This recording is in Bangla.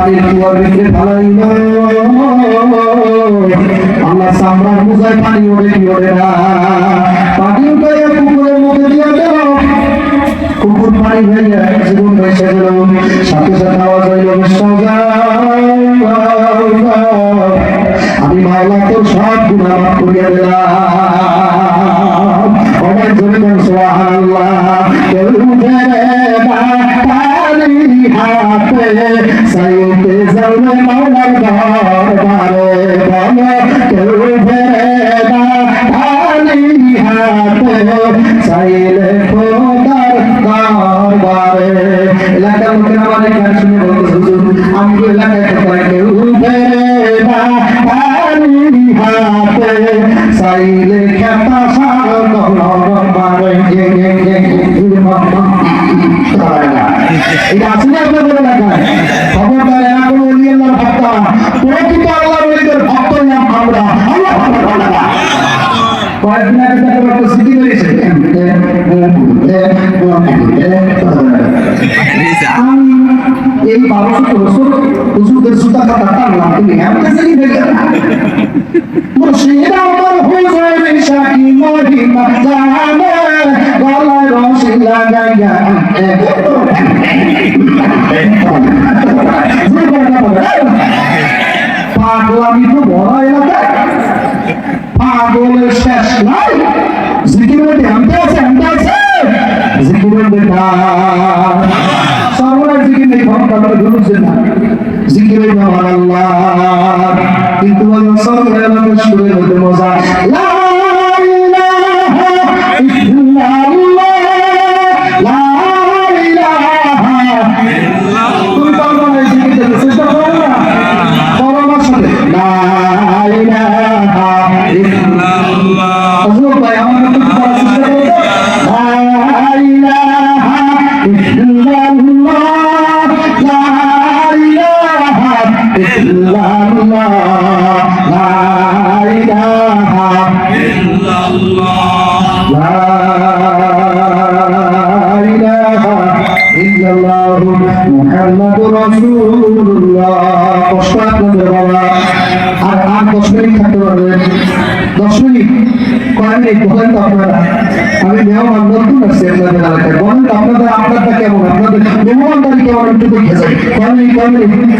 পানির কুয়ার ভিতরে ফালাইল আল্লাহ সামরার মুজায় পানি ওড়ে কি ওড়ে না। পানি উঠে পুকুরের মধ্যে দিয়ে দেব কুকুর পানি ভেঙে জীবন বেঁচে গেল সাথে সাথে আওয়াজ হইল আমি মাওলা তোর সব গুণা মাফ করিয়া দিলাম। অনেক জোরে বল সুবহানাল্লাহ। কেউ হাতে সাইতে যাবে মাওলার দরবারে বলো কেউ ধরে বাতালি হাতে চাইলে খোদার দরবারে এলাকার লোকেরা আমার এই গান শুনে বলতে হুজুর আমি তো এলাকায় কোথায় কেউ এটা আছে আপনাদের এলাকায় খবরদার এলাকা বলি আল্লাহর ভক্ত প্রকৃত আল্লাহর ওলিদের ভক্ত নাম আমরা আল্লাহ কয়েকদিন আগে তাকে একটা সিটি বেরিয়েছে এই বারোশো বছর হুজুরদের সুতা কাটা টানলাম তুমি এমন সিটি বেরিয়ে মুর্শিদ আমার হুজুর শাকি মহিমা জানে পাগলামি তো বড় এলাকায় পাগলের শেষ নাই। জিকির মধ্যে আনতে আছে আনতে আছে। জিকিরের বেটা সর্বদা জিকির নেই, ভক্ত আমরা ঘুরছে না আল্লাহ। কিন্তু আল্লাহ সুরের মধ্যে মজা আমি মেহমান, নতুন আসছি আপনাদের এলাকায় বলেন আপনাদের আপনারটা কেমন? একটু দেখে যাই। কয় মিনিট?